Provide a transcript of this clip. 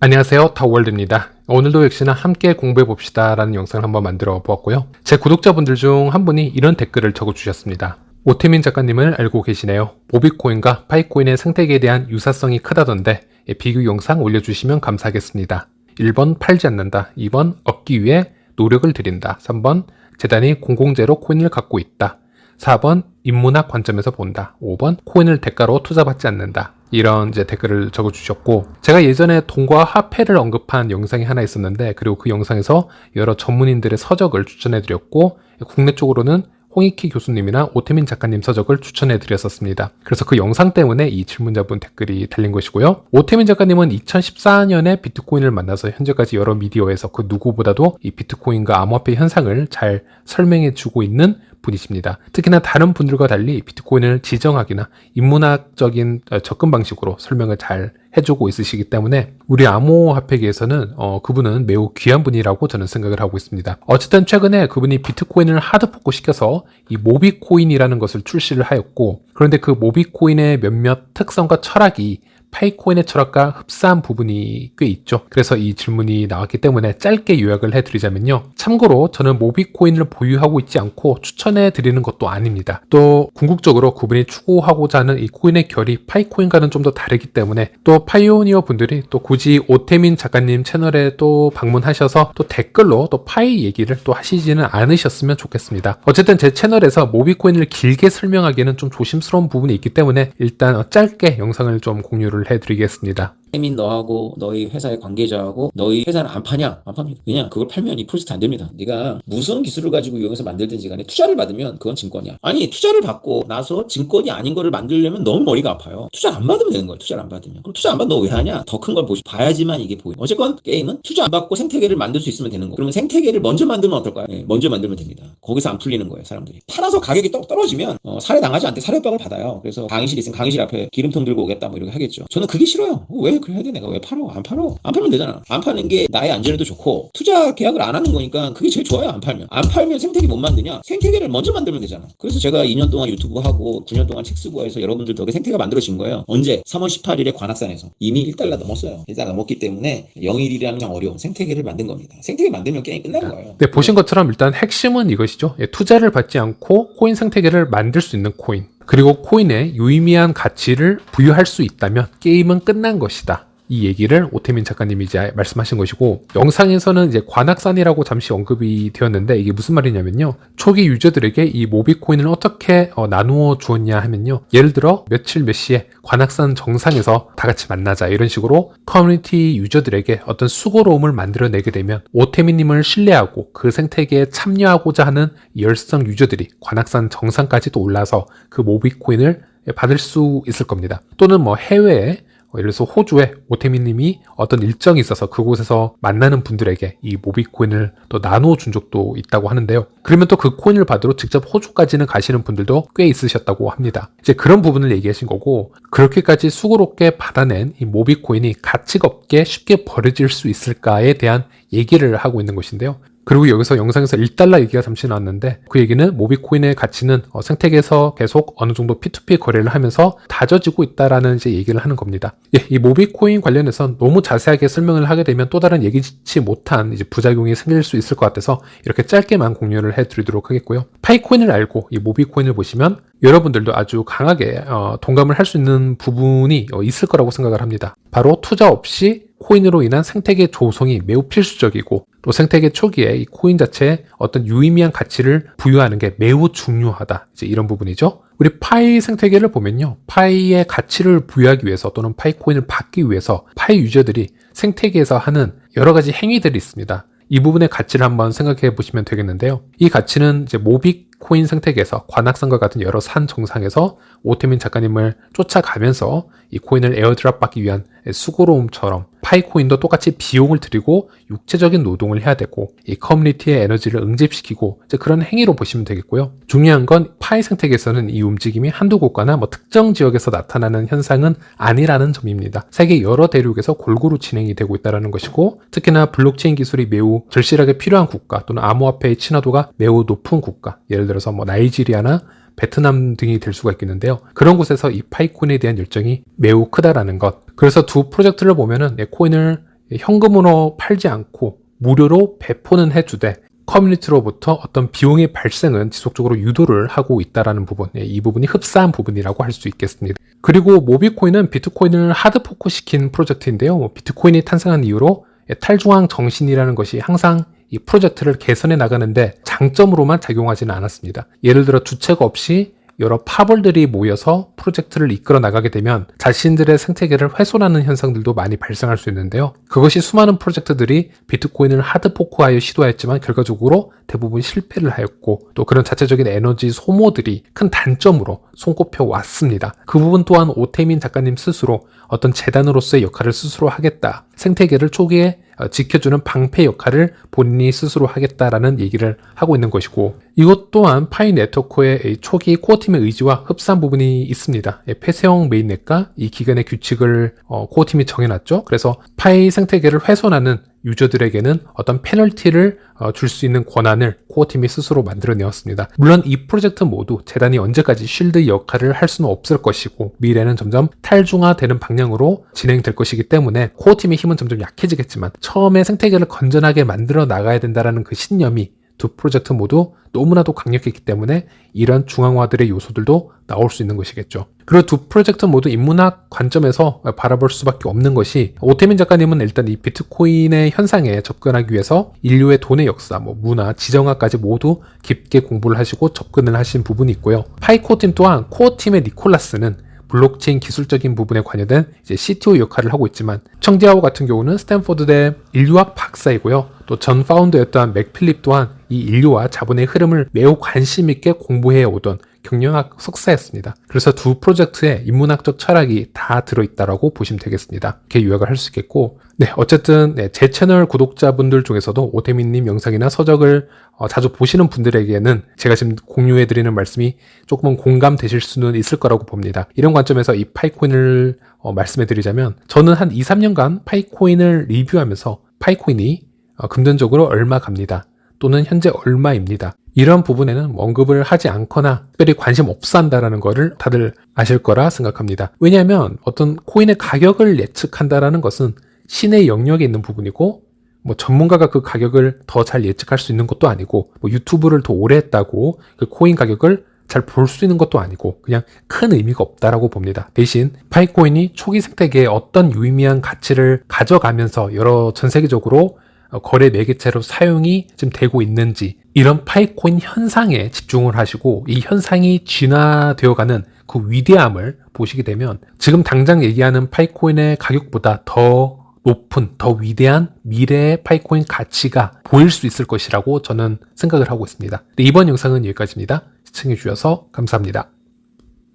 안녕하세요. 더월드입니다. 오늘도 역시나 함께 공부해 봅시다 라는 영상을 한번 만들어 보았고요. 제 구독자분들 중 한 분이 이런 댓글을 적어 주셨습니다. 오태민 작가님을 알고 계시네요. 모비코인과 파이코인의 생태계에 대한 유사성이 크다던데 예, 비교 영상 올려주시면 감사하겠습니다. 1번 팔지 않는다. 2번 얻기 위해 노력을 들인다. 3번 재단이 공공재로 코인을 갖고 있다. 4번 인문학 관점에서 본다. 5번 코인을 대가로 투자받지 않는다. 이런 이제 댓글을 적어주셨고 제가 예전에 돈과 화폐를 언급한 영상이 하나 있었는데 그리고 그 영상에서 여러 전문인들의 서적을 추천해드렸고 국내 쪽으로는 홍익희 교수님이나 오태민 작가님 서적을 추천해 드렸었습니다. 그래서 그 영상 때문에 이 질문자분 댓글이 달린 것이고요. 오태민 작가님은 2014년에 비트코인을 만나서 현재까지 여러 미디어에서 그 누구보다도 이 비트코인과 암호화폐 현상을 잘 설명해 주고 있는 분이십니다. 특히나 다른 분들과 달리 비트코인을 지정하기나 인문학적인 어, 접근 방식으로 설명을 잘 해주고 있으시기 때문에 우리 암호화폐계에서는 어, 그분은 매우 귀한 분이라고 저는 생각을 하고 있습니다. 어쨌든 최근에 그분이 비트코인을 하드포크 시켜서 이 모비코인이라는 것을 출시를 하였고 그런데 그 모비코인의 몇몇 특성과 철학이 파이코인의 철학과 흡사한 부분이 꽤 있죠. 그래서 이 질문이 나왔기 때문에 짧게 요약을 해드리자면요. 참고로 저는 모비코인을 보유하고 있지 않고 추천해 드리는 것도 아닙니다. 또 궁극적으로 그분이 추구하고자 하는 이 코인의 결이 파이코인과는 좀 더 다르기 때문에 또 파이오니어 분들이 또 굳이 오태민 작가님 채널에 또 방문하셔서 또 댓글로 또 파이 얘기를 또 하시지는 않으셨으면 좋겠습니다. 어쨌든 제 채널에서 모비코인을 길게 설명하기에는 좀 조심스러운 부분이 있기 때문에 일단 짧게 영상을 좀 공유를 공유를 해드리겠습니다. 혜민 너하고 너희 회사의 관계자하고 너희 회사는 안 파냐? 안 팝니다. 왜냐? 그걸 팔면 이 프로젝트 안 됩니다. 네가 무슨 기술을 가지고 이용해서 만들든지 간에 투자를 받으면 그건 증권이야. 아니 투자를 받고 나서 증권이 아닌 거를 만들려면 너무 머리가 아파요. 투자 안 받으면 되는 거야. 투자를 안 받으면. 그럼 투자 안 받으면 너 왜 하냐? 더 큰 걸 보시 봐야지만 이게 보여. 어쨌건 게임은 투자 안 받고 생태계를 만들 수 있으면 되는 거. 그러면 생태계를 먼저 만들면 어떨까요? 네, 먼저 만들면 됩니다. 거기서 안 풀리는 거예요, 사람들이. 팔아서 가격이 떡 떨어지면 어, 살해 당하지 않대 살해박을 받아요. 그래서 강의실 있으면 강의실 앞에 기름통 들고 오겠다 뭐 이렇게 하겠죠. 저는 그게 싫어요. 왜 그래 해야 돼? 내가 왜 팔어? 안 팔어? 안 팔면 되잖아. 안 파는 게 나의 안전에도 좋고 투자 계약을 안 하는 거니까 그게 제일 좋아요. 안 팔면. 안 팔면 생태계 못 만드냐? 생태계를 먼저 만들면 되잖아. 그래서 제가 2년 동안 유튜브 하고 9년 동안 책 쓰고 해서 여러분들 덕에 생태계가 만들어진 거예요. 언제? 3월 18일에 관악산에서 이미 1달러 넘었어요. 1달러 넘었기 때문에 0일이라는 게 어려운 생태계를 만든 겁니다. 생태계 만들면 게임 끝나는 거예요. 네, 보신 것처럼 일단 핵심은 이것이죠. 예, 투자를 받지 않고 코인 생태계를 만들 수 있는 코인. 그리고 코인에 유의미한 가치를 부여할 수 있다면 게임은 끝난 것이다. 이 얘기를 오태민 작가님이 이제 말씀하신 것이고 영상에서는 이제 관악산이라고 잠시 언급이 되었는데 이게 무슨 말이냐면요 초기 유저들에게 이 모비코인을 어떻게 어, 나누어 주었냐 하면요 예를 들어 며칠 몇 시에 관악산 정상에서 다 같이 만나자 이런 식으로 커뮤니티 유저들에게 어떤 수고로움을 만들어내게 되면 오태민님을 신뢰하고 그 생태계에 참여하고자 하는 열성 유저들이 관악산 정상까지도 올라서 그 모비코인을 받을 수 있을 겁니다. 또는 뭐 해외에 어, 예를 들어서 호주에 오태민 님이 어떤 일정이 있어서 그곳에서 만나는 분들에게 이 모비코인을 또 나누어 준 적도 있다고 하는데요. 그러면 또 그 코인을 받으러 직접 호주까지는 가시는 분들도 꽤 있으셨다고 합니다. 이제 그런 부분을 얘기하신 거고 그렇게까지 수고롭게 받아낸 이 모비코인이 가치가 없게 쉽게 버려질 수 있을까에 대한 얘기를 하고 있는 것인데요. 그리고 여기서 영상에서 1달러 얘기가 잠시 나왔는데 그 얘기는 모비코인의 가치는 어, 생태계에서 계속 어느 정도 P2P 거래를 하면서 다져지고 있다라는 이제 얘기를 하는 겁니다. 예, 이 모비코인 관련해서 너무 자세하게 설명을 하게 되면 또 다른 예기치 못한 이제 부작용이 생길 수 있을 것 같아서 이렇게 짧게만 공유를 해드리도록 하겠고요. 파이코인을 알고 이 모비코인을 보시면 여러분들도 아주 강하게 어, 동감을 할 수 있는 부분이 어, 있을 거라고 생각을 합니다. 바로 투자 없이 코인으로 인한 생태계 조성이 매우 필수적이고 또 생태계 초기에 이 코인 자체에 어떤 유의미한 가치를 부여하는 게 매우 중요하다. 이제 이런 부분이죠. 우리 파이 생태계를 보면요. 파이의 가치를 부여하기 위해서 또는 파이 코인을 받기 위해서 파이 유저들이 생태계에서 하는 여러 가지 행위들이 있습니다. 이 부분의 가치를 한번 생각해 보시면 되겠는데요. 이 가치는 이제 모빅 코인 생태계에서 관악산과 같은 여러 산 정상에서 오태민 작가님을 쫓아가면서 이 코인을 에어드랍 받기 위한 수고로움처럼 파이코인도 똑같이 비용을 들이고 육체적인 노동을 해야 되고 이 커뮤니티의 에너지를 응집시키고 그런 행위로 보시면 되겠고요. 중요한 건 파이 생태계에서는 이 움직임이 한두 곳가나 뭐 특정 지역에서 나타나는 현상은 아니라는 점입니다. 세계 여러 대륙에서 골고루 진행이 되고 있다는 것이고 특히나 블록체인 기술이 매우 절실하게 필요한 국가 또는 암호화폐의 친화도가 매우 높은 국가 예를 들어서 뭐 나이지리아나 베트남 등이 될 수가 있겠는데요. 그런 곳에서 이 파이코인에 대한 열정이 매우 크다라는 것. 그래서 두 프로젝트를 보면은 코인을 현금으로 팔지 않고 무료로 배포는 해주되 커뮤니티로부터 어떤 비용의 발생은 지속적으로 유도를 하고 있다라는 부분, 예, 이 부분이 흡사한 부분이라고 할 수 있겠습니다. 그리고 모비코인은 비트코인을 하드포크 시킨 프로젝트인데요. 뭐 비트코인이 탄생한 이후로 예, 탈중앙 정신이라는 것이 항상 이 프로젝트를 개선해 나가는데 장점으로만 작용하지는 않았습니다. 예를 들어 주체가 없이 여러 파벌들이 모여서 프로젝트를 이끌어 나가게 되면 자신들의 생태계를 훼손하는 현상들도 많이 발생할 수 있는데요. 그것이 수많은 프로젝트들이 비트코인을 하드포크하여 시도하였지만 결과적으로 대부분 실패를 하였고 또 그런 자체적인 에너지 소모들이 큰 단점으로 손꼽혀 왔습니다. 그 부분 또한 오태민 작가님 스스로 어떤 재단으로서의 역할을 스스로 하겠다. 생태계를 초기에 어, 지켜주는 방패 역할을 본인이 스스로 하겠다라는 얘기를 하고 있는 것이고 이것 또한 파이 네트워크의 이 초기 코어팀의 의지와 흡사한 부분이 있습니다. 예, 폐쇄형 메인넷과 이 기간의 규칙을 어, 코어팀이 정해놨죠. 그래서 파이 생태계를 훼손하는 유저들에게는 어떤 페널티를 어, 줄수 있는 권한을 코어팀이 스스로 만들어내었습니다. 물론 이 프로젝트 모두 재단이 언제까지 쉴드 역할을 할 수는 없을 것이고 미래는 점점 탈중화되는 방향으로 진행될 것이기 때문에 코어팀의 힘은 점점 약해지겠지만 처음에 생태계를 건전하게 만들어 나가야 된다라는 그 신념이 두 프로젝트 모두 너무나도 강력했기 때문에 이런 중앙화들의 요소들도 나올 수 있는 것이겠죠. 그리고 두 프로젝트 모두 인문학 관점에서 바라볼 수밖에 없는 것이 오태민 작가님은 일단 이 비트코인의 현상에 접근하기 위해서 인류의 돈의 역사, 뭐 문화, 지정학까지 모두 깊게 공부를 하시고 접근을 하신 부분이 있고요. 파이코 팀 또한 코어 팀의 니콜라스는 블록체인 기술적인 부분에 관여된 이제 CTO 역할을 하고 있지만 청지아오 같은 경우는 스탠포드대 인류학 박사이고요. 또 전 파운더였던 맥필립 또한 이 인류와 자본의 흐름을 매우 관심 있게 공부해 오던 경영학 석사였습니다. 그래서 두 프로젝트에 인문학적 철학이 다 들어있다라고 보시면 되겠습니다. 이렇게 요약을 할 수 있겠고, 네, 어쨌든 네, 제 채널 구독자분들 중에서도 오태민님 영상이나 서적을 어, 자주 보시는 분들에게는 제가 지금 공유해드리는 말씀이 조금은 공감되실 수는 있을 거라고 봅니다. 이런 관점에서 이 파이코인을 어, 말씀해드리자면, 저는 한 2, 3년간 파이코인을 리뷰하면서 파이코인이 어, 금전적으로 얼마 갑니다. 또는 현재 얼마입니다. 이런 부분에는 언급을 하지 않거나 특별히 관심 없어 한다라는 거를 다들 아실 거라 생각합니다. 왜냐하면 어떤 코인의 가격을 예측한다라는 것은 신의 영역에 있는 부분이고 뭐 전문가가 그 가격을 더 잘 예측할 수 있는 것도 아니고 뭐 유튜브를 더 오래 했다고 그 코인 가격을 잘 볼 수 있는 것도 아니고 그냥 큰 의미가 없다라고 봅니다. 대신 파이코인이 초기 생태계에 어떤 유의미한 가치를 가져가면서 여러 전 세계적으로 어, 거래 매개체로 사용이 지금 되고 있는지 이런 파이코인 현상에 집중을 하시고 이 현상이 진화되어가는 그 위대함을 보시게 되면 지금 당장 얘기하는 파이코인의 가격보다 더 높은 더 위대한 미래의 파이코인 가치가 보일 수 있을 것이라고 저는 생각을 하고 있습니다. 네, 이번 영상은 여기까지입니다. 시청해 주셔서 감사합니다.